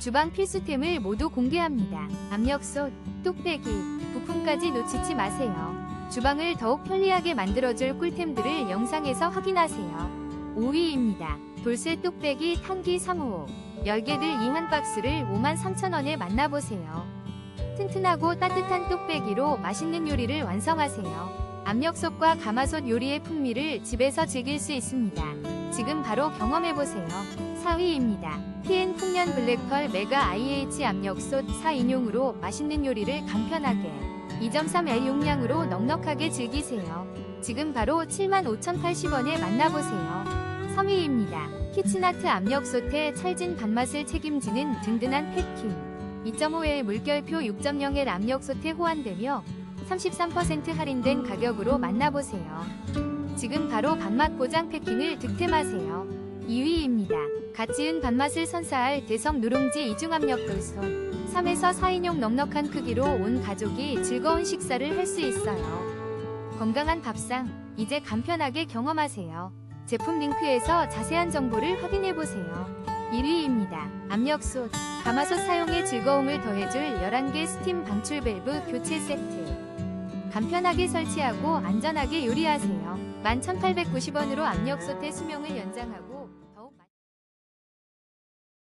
주방 필수템을 모두 공개합니다. 압력솥, 뚝배기, 부품까지 놓치지 마세요. 주방을 더욱 편리하게 만들어줄 꿀템들을 영상에서 확인하세요. 5위입니다. 돌쇠 뚝배기 탄기 3호. 열개들 2한 박스를 53,000원에 만나보세요. 튼튼하고 따뜻한 뚝배기로 맛있는 요리를 완성하세요. 압력솥과 가마솥 요리의 풍미를 집에서 즐길 수 있습니다. 지금 바로 경험해보세요. 4위입니다. PN 풍년 블랙펄 메가 IH 압력솥 4인용으로 맛있는 요리를 간편하게 2.3L 용량으로 넉넉하게 즐기세요. 지금 바로 75,080원에 만나보세요. 3위입니다. 키친아트 압력솥의 찰진 밥맛을 책임지는 든든한 패킹 2.5L 물결표 6.0L 압력솥에 호환되며 33% 할인된 가격으로 만나보세요. 지금 바로 밥맛 보장 패킹을 득템하세요. 2위입니다. 갓 지은 밥맛을 선사할 대성 누룽지 이중압력 돌솥 3에서 4인용 넉넉한 크기로 온 가족이 즐거운 식사를 할 수 있어요. 건강한 밥상, 이제 간편하게 경험하세요. 제품 링크에서 자세한 정보를 확인해보세요. 1위입니다. 압력솥, 가마솥 사용의 즐거움을 더해줄 11개 스팀 방출 밸브 교체 세트. 간편하게 설치하고 안전하게 요리하세요. 11,890원으로 압력솥의 수명을 연장하고